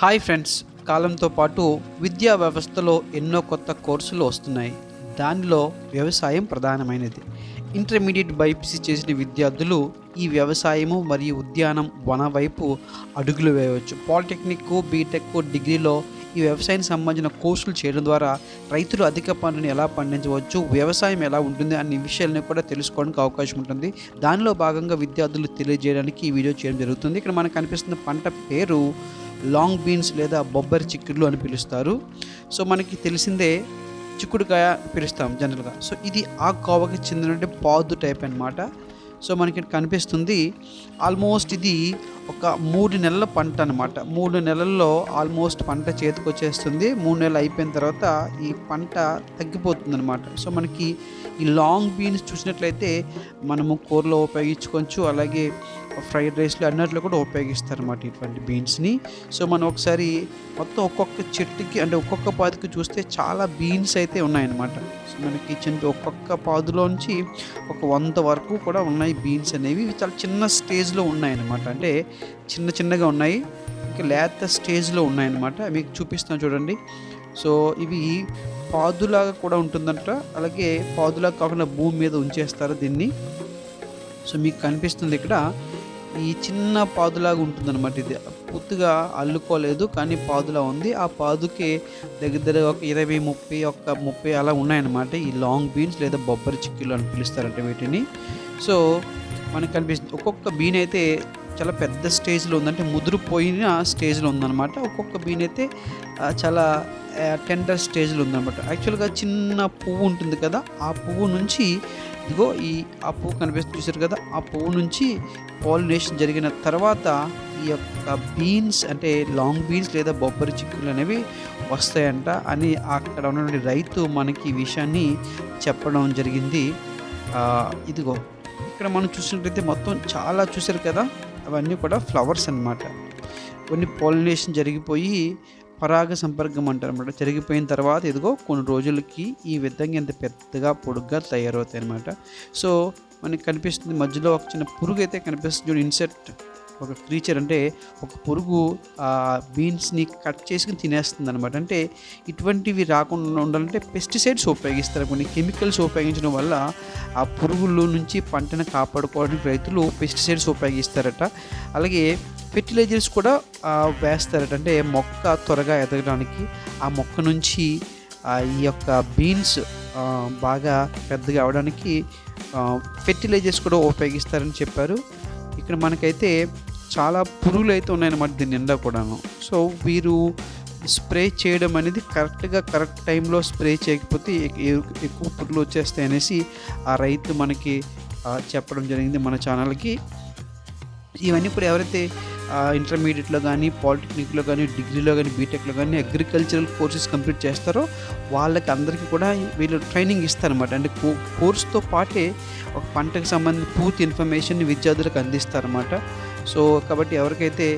Hi friends కాలంతో పాటు విద్యా వ్యవస్థలో ఎన్నో కొత్త కోర్సులు వస్తున్నాయి. దానిలో వ్యవసాయం ప్రధానమైనది. ఇంటర్మీడియట్ బైపీసీ చేసిన విద్యార్థులు ఈ వ్యవసాయము మరియు ఉద్యానం వన వైపు అడుగులు వేయవచ్చు. పాలిటెక్నిక్ బీటెక్ డిగ్రీలో ఈ వ్యవసాయానికి సంబంధించిన కోర్సులు చేయడం ద్వారా రైతులు అధిక పంటను ఎలా పండించవచ్చు వ్యవసాయం ఎలా ఉంటుంది అనే విషయాలను కూడా తెలుసుకోవడానికి అవకాశం ఉంటుంది. దానిలో భాగంగా విద్యార్థులు తెలియజేయడానికి ఈ వీడియో చేయడం జరుగుతుంది. ఇక్కడ మనకు కనిపిస్తున్న పంట పేరు లాంగ్ బీన్స్ లేదా బొబ్బరి చిక్కుడులు అని పిలుస్తారు. సో మనకి తెలిసిందే చిక్కుడుకాయ పిలుస్తాం జనరల్గా. సో ఇది ఆ కోవకి చెందిన పాదు టైప్ అన్నమాట. సో మనకి కనిపిస్తుంది ఆల్మోస్ట్ ఇది ఒక మూడు నెలల పంట అనమాట మూడు నెలల్లో ఆల్మోస్ట్ పంట చేతికి వచ్చేస్తుంది. మూడు నెలలు అయిపోయిన తర్వాత ఈ పంట తగ్గిపోతుంది అనమాట సో మనకి ఈ లాంగ్ బీన్స్ చూసినట్లయితే మనము కూరలో ఉపయోగించుకోవచ్చు. అలాగే ఫ్రైడ్ రైస్లో అన్నట్లు కూడా ఉపయోగిస్తారు అన్నమాట ఇటువంటి బీన్స్ని. సో మనం ఒకసారి మొత్తం ఒక్కొక్క చెట్టుకి అంటే ఒక్కొక్క పాదుకి చూస్తే చాలా బీన్స్ అయితే ఉన్నాయన్నమాట. సో మనకి చిన్న ఒక్కొక్క పాదులోంచి ఒక వంద వరకు కూడా ఉన్నాయి బీన్స్ అనేవి. ఇవి చాలా చిన్న స్టేజ్లో ఉన్నాయన్నమాట. అంటే చిన్న చిన్నగా ఉన్నాయి. ఇంకా లేత స్టేజ్లో ఉన్నాయన్నమాట. మీకు చూపిస్తాను చూడండి. సో ఇవి పాదులాగా కూడా ఉంటుందంట. అలాగే పాదులాగా కాకుండా భూమి మీద ఉంచేస్తారు దీన్ని. సో మీకు కనిపిస్తుంది ఇక్కడ. ఈ చిన్న పాదులాగా ఉంటుందన్నమాట ఇది. పూర్తిగా అల్లుకోలేదు కానీ పాదులా ఉంది. ఆ పాదుకి దగ్గర ఒక ఇరవై ముప్పై ఒక ముప్పై అలా ఉన్నాయన్నమాట. ఈ లాంగ్ బీన్స్ లేదా బొబ్బరి చిక్కీలు అని పిలుస్తారంట వీటిని. సో మనకు కనిపిస్తుంది ఒక్కొక్క బీన్ అయితే చాలా పెద్ద స్టేజ్లో ఉందంటే ముదురుపోయిన స్టేజ్లో ఉందన్నమాట. ఒక్కొక్క బీన్ అయితే చాలా టెండర్ స్టేజ్లో ఉందన్నమాట. యాక్చువల్గా చిన్న పువ్వు ఉంటుంది కదా ఆ పువ్వు నుంచి ఇదిగో ఈ ఆ పువ్వు కనిపిస్తుంది చూసారు కదా ఆ పువ్వు నుంచి పాలినేషన్ జరిగిన తర్వాత ఈ యొక్క బీన్స్ అంటే లాంగ్ బీన్స్ లేదా బొబ్బరి చిక్కులు అనేవి వస్తాయంట అని అక్కడ ఉన్నటువంటి రైతు మనకి ఈ విషయాన్ని చెప్పడం జరిగింది. ఇదిగో ఇక్కడ మనం చూసినట్లయితే మొత్తం చాలా చూసారు కదా అవన్నీ కూడా ఫ్లవర్స్ అన్నమాట. కొన్ని పాలినేషన్ జరిగిపోయి పరాగ సంపర్కం అంటారు అనమాట జరిగిపోయిన తర్వాత ఇదిగో కొన్ని రోజులకి ఈ విధంగా ఇంత పెద్దగా పొడుగ్గా తయారవుతాయి అనమాట సో మనకి కనిపిస్తుంది మధ్యలో ఒక చిన్న పురుగు అయితే కనిపిస్తుంది ఇన్సెక్ట్ ఒక క్రీచర్ అంటే ఒక పురుగు ఆ బీన్స్ని కట్ చేసుకుని తినేస్తుంది అనమాట అంటే ఇటువంటివి రాకుండా ఉండాలంటే పెస్టిసైడ్స్ ఉపయోగిస్తారు. కొన్ని కెమికల్స్ ఉపయోగించడం వల్ల ఆ పురుగుల నుంచి పంటను కాపాడుకోవడానికి రైతులు పెస్టిసైడ్స్ ఉపయోగిస్తారట. అలాగే ఫెర్టిలైజర్స్ కూడా వేస్తారట. అంటే మొక్క త్వరగా ఎదగడానికి ఆ మొక్క నుంచి ఈ యొక్క బీన్స్ బాగా పెద్దగా అవడానికి ఫెర్టిలైజర్స్ కూడా ఉపయోగిస్తారని చెప్పారు. ఇక్కడ మనకైతే చాలా పురుగులు అయితే ఉన్నాయన్నమాట దీని నిండా కూడాను. సో వీరు స్ప్రే చేయడం అనేది కరెక్ట్గా కరెక్ట్ టైంలో స్ప్రే చేయకపోతే ఎక్కువ పురుగులు వచ్చేస్తాయి అనేసి ఆ రైతు మనకి చెప్పడం జరిగింది మన ఛానల్కి. ఇవన్నీ ఇప్పుడు ఎవరైతే ఇంటర్మీడియట్లో కానీ పాలిటెక్నిక్లో కానీ డిగ్రీలో కానీ బీటెక్లో కానీ అగ్రికల్చరల్ కోర్సెస్ కంప్లీట్ చేస్తారో వాళ్ళకి అందరికీ కూడా వీళ్ళు ట్రైనింగ్ ఇస్తారన్నమాట. అంటే కో కోర్స్తో పాటే ఒక పంటకు సంబంధించిన పూర్తి ఇన్ఫర్మేషన్ విద్యార్థులకు అందిస్తారన్నమాట. సో కాబట్టి ఎవరికైతే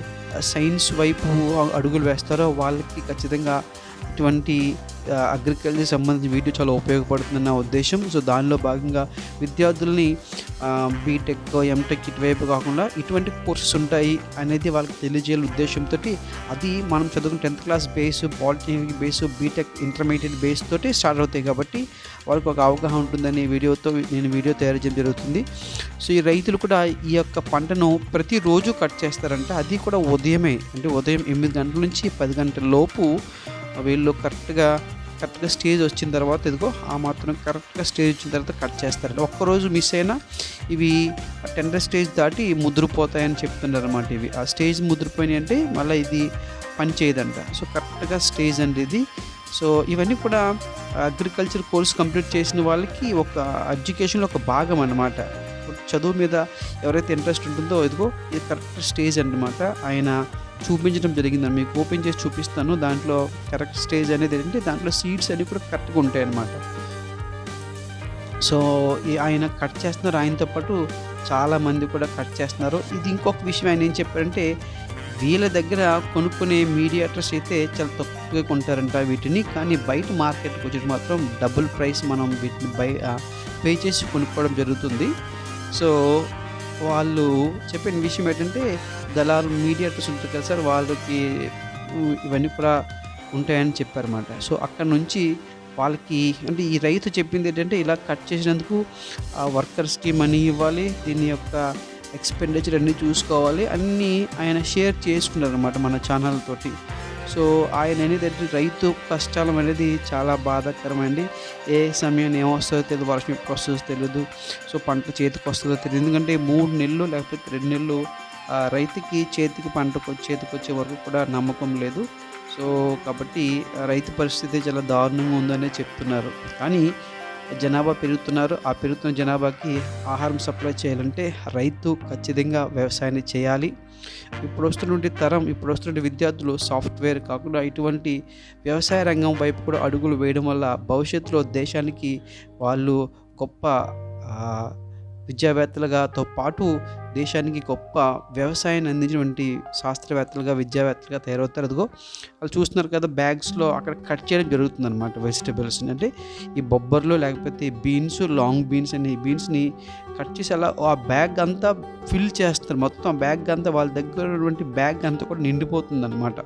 సైన్స్ వైపు అడుగులు వేస్తారో వాళ్ళకి ఖచ్చితంగా ఇటువంటి అగ్రికల్చర్ సంబంధించిన వీడియో చాలా ఉపయోగపడుతుంది నా ఉద్దేశం. సో దానిలో భాగంగా విద్యార్థుల్ని బీటెక్ ఎంటెక్ ఇటువైపు కాకుండా ఇటువంటి కోర్సెస్ ఉంటాయి అనేది వాళ్ళకి తెలియజేయాలి ఉద్దేశంతో అది మనం చదువుకున్న tenth class base polytechnic base BTech intermediate base తోటి స్టార్ట్ అవుతాయి కాబట్టి వాళ్ళకి ఒక అవగాహన ఉంటుందనే వీడియోతో నేను వీడియో తయారు చేయడం జరుగుతుంది. సో ఈ రైతులు కూడా ఈ యొక్క పంటను ప్రతిరోజు కట్ చేస్తారంట. అది కూడా ఉదయమే అంటే ఉదయం ఎనిమిది గంటల నుంచి పది గంటల లోపు వీళ్ళు కరెక్ట్గా కరెక్ట్గా స్టేజ్ వచ్చిన తర్వాత ఇదిగో ఆ మాత్రం కరెక్ట్గా స్టేజ్ వచ్చిన తర్వాత కట్ చేస్తారంట ఒక్కరోజు మిస్ అయినా ఇవి టెండర్ స్టేజ్ దాటి ముద్రపోతాయని చెప్తున్నారు అనమాట ఇవి. ఆ స్టేజ్ ముద్రపోయినాయి అంటే మళ్ళీ ఇది పని చేయదంట. సో కరెక్ట్గా స్టేజ్ అండి ఇది. సో ఇవన్నీ కూడా అగ్రికల్చర్ కోర్స్ కంప్లీట్ చేసిన వాళ్ళకి ఒక ఎడ్యుకేషన్లో ఒక భాగం అన్నమాట. చదువు మీద ఎవరైతే ఇంట్రెస్ట్ ఉంటుందో ఇదిగో ఇది కరెక్ట్ స్టేజ్ అనమాట ఆయన చూపించడం జరిగిందని మీకు ఓపెన్ చేసి చూపిస్తాను. దాంట్లో కరెక్ట్ స్టేజ్ అనేది ఏంటంటే దాంట్లో సీడ్స్ అన్ని కూడా కరెక్ట్గా ఉంటాయి అన్నమాట. సో ఈ ఆయన కట్ చేస్తున్నారు. ఆయనతో పాటు చాలామంది కూడా కట్ చేస్తున్నారు. ఇది ఇంకొక విషయం ఆయన ఏం చెప్పారంటే వీళ్ళ దగ్గర కొనుక్కునే మీడియేటర్స్ అయితే చాలా తక్కువగా కొంటారంట వీటిని. కానీ బయట మార్కెట్కి వచ్చేది మాత్రం డబుల్ ప్రైస్ మనం వీటిని బై పే చేసి కొనుక్కోవడం జరుగుతుంది. సో వాళ్ళు చెప్పిన విషయం ఏంటంటే దళాలు మీడియేటర్స్ ఉంటారు కదా సార్ వాళ్ళకి ఇవన్నీ కూడా ఉంటాయని చెప్పారన్నమాట. సో అక్కడ నుంచి వాళ్ళకి అంటే ఈ రైతు చెప్పింది ఏంటంటే ఇలా కట్ చేసినందుకు ఆ వర్కర్స్కి మనీ ఇవ్వాలి దీని యొక్క ఎక్స్పెండిచర్ అన్నీ చూసుకోవాలి అన్నీ ఆయన షేర్ చేసుకున్నారు అనమాట మన ఛానల్ తోటి. సో ఆయన అనేది రైతు కష్టాలం అనేది చాలా బాధాకరమండి ఏ సమయం ఏమొస్తుందో తెలియదు వర్షం ఎప్పుడు వస్తుందో తెలియదు సో పంట చేతికి వస్తుందో తెలియదు ఎందుకంటే మూడు నెలలు లేకపోతే రెండు నెలలు రైతుకి చేతికి పంటకు చేతికి వచ్చే వరకు కూడా నమ్మకం లేదు. సో కాబట్టి రైతు పరిస్థితి చాలా దారుణంగా ఉందనే చెప్తున్నారు. కానీ జనాభా పెరుగుతున్నారు. ఆ పెరుగుతున్న జనాభాకి ఆహారం సప్లై చేయాలంటే రైతు ఖచ్చితంగా వ్యవసాయాన్ని చేయాలి. ఇప్పుడు వస్తున్నటువంటి తరం ఇప్పుడు వస్తున్న విద్యార్థులు సాఫ్ట్వేర్ కాకుండా ఇటువంటి వ్యవసాయ రంగం వైపు కూడా అడుగులు వేయడం వల్ల భవిష్యత్తులో దేశానికి వాళ్ళు గొప్ప విద్యావేత్తలుగాతో పాటు దేశానికి గొప్ప వ్యవసాయాన్ని అందించినటువంటి శాస్త్రవేత్తలుగా విద్యావేత్తలుగా తయారవుతారు. అదిగో వాళ్ళు చూస్తున్నారు కదా బ్యాగ్స్లో అక్కడ కట్ చేయడం జరుగుతుంది అనమాట వెజిటబుల్స్. అంటే ఈ బొబ్బర్లు లేకపోతే బీన్స్ లాంగ్ బీన్స్ అని బీన్స్ని కట్ చేసి అలా ఆ బ్యాగ్ అంతా ఫిల్ చేస్తారు. మొత్తం ఆ బ్యాగ్ అంతా వాళ్ళ దగ్గర ఉన్నటువంటి బ్యాగ్ అంతా కూడా నిండిపోతుంది అనమాట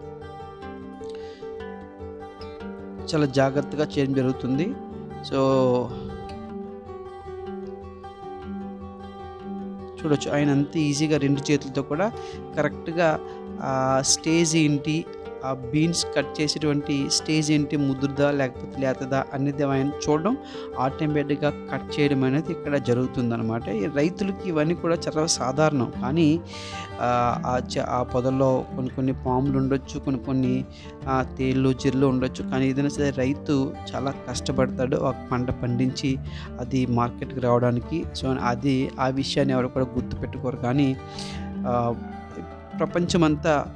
చాలా జాగ్రత్తగా చేయడం జరుగుతుంది. సో చూడొచ్చు. ఆయన అంత ఈజీగా రెండు చేతులతో కూడా కరెక్ట్గా స్టేజ్ ఏంటి ఆ బీన్స్ కట్ చేసేటువంటి స్టేజ్ ఏంటి? ముదురుదా లేకపోతే లేతదా అనేది ఆయన చూడడం ఆటోమేటిక్గా కట్ చేయడం అనేది ఇక్కడ జరుగుతుందన్నమాట. ఈ రైతులకి ఇవన్నీ కూడా చాలా సాధారణం. కానీ ఆ, ఆ చ- ఆ పొదల్లో కొన్ని కొన్ని పాములు ఉండొచ్చు కొన్ని కొన్ని తేళ్ళు జిర్లు ఉండొచ్చు. కానీ ఏదైనా సరే రైతు చాలా కష్టపడతాడు. ఒక పంట పండించి అది మార్కెట్కి రావడానికి. సో అది ఆ విషయాన్ని ఎవరు కూడా గుర్తుపెట్టుకోరు. కానీ ప్రపంచమంతా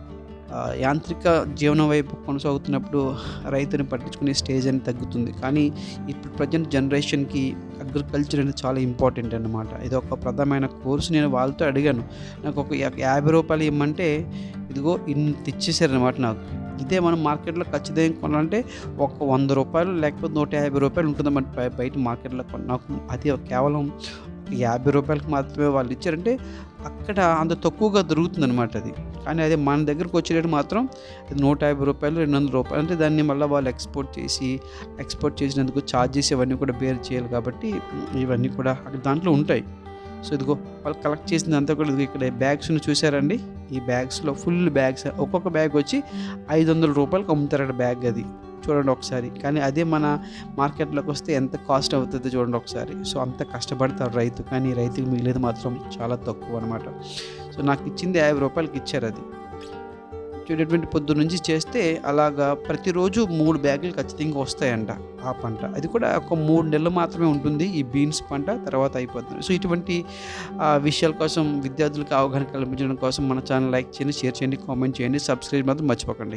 యాంత్రిక జీవనం వైపు కొనసాగుతున్నప్పుడు రైతుని పట్టించుకునే స్టేజ్ అని తగ్గుతుంది. కానీ ఇప్పుడు ప్రజెంట్ జనరేషన్కి అగ్రికల్చర్ అనేది చాలా ఇంపార్టెంట్ అన్నమాట. ఇది ఒక ప్రధానమైన కోర్సు నేను వాళ్ళతో అడిగాను. నాకు ఒక యా- యాభై రూపాయలు ఇవ్వమంటే ఇదిగో ఇంత ఇచ్చేసారనమాట నాకు. ఇదే మనం మార్కెట్లో ఖచ్చితంగా కొనాలంటే ఒక వంద రూపాయలు లేకపోతే నూట యాభై రూపాయలు ఉంటుందన్నమాట బయట మార్కెట్లో నాకు అది కేవలం యాభై రూపాయలకు మాత్రమే వాళ్ళు ఇచ్చారంటే అక్కడ అంత తక్కువగా దొరుకుతుంది అనమాట అది. కానీ అదే మన దగ్గరకు వచ్చేటట్టు మాత్రం నూట యాభై రూపాయలు రెండు వందల రూపాయలు అంటే దాన్ని మళ్ళీ వాళ్ళు ఎక్స్పోర్ట్ చేసి ఎక్స్పోర్ట్ చేసినందుకు ఛార్జెస్ ఇవన్నీ కూడా బేర్ చేయాలి కాబట్టి ఇవన్నీ కూడా అక్కడ దాంట్లో ఉంటాయి. సో ఇదిగో వాళ్ళు కలెక్ట్ చేసిందంతా కూడా ఇక్కడ బ్యాగ్స్ని చూసారండి ఈ బ్యాగ్స్లో ఫుల్ బ్యాగ్స్ ఒక్కొక్క బ్యాగ్ వచ్చి ఐదు వందల రూపాయలకు అమ్ముతారట బ్యాగ్ అది. చూడండి ఒకసారి. కానీ అదే మన మార్కెట్లోకి వస్తే ఎంత కాస్ట్ అవుతుందో చూడండి ఒకసారి. సో అంత కష్టపడతారు రైతు. కానీ రైతుకి మిగిలేదు మాత్రం చాలా తక్కువ అనమాట సో నాకు ఇచ్చింది యాభై రూపాయలకి ఇచ్చారు అది. చూడేటువంటి పొద్దు నుంచి చేస్తే అలాగా ప్రతిరోజు మూడు బ్యాగులు ఖచ్చితంగా వస్తాయంట ఆ పంట. అది కూడా ఒక మూడు నెలలు మాత్రమే ఉంటుంది ఈ బీన్స్ పంట తర్వాత అయిపోతుంది. సో ఇటువంటి ఆ, విషయాల కోసం విద్యార్థులకు అవగాహన కల్పించడం కోసం మన ఛానల్ లైక్ చేయండి షేర్ చేయండి కామెంట్ చేయండి సబ్స్క్రైబ్ మాత్రం మర్చిపోకండి.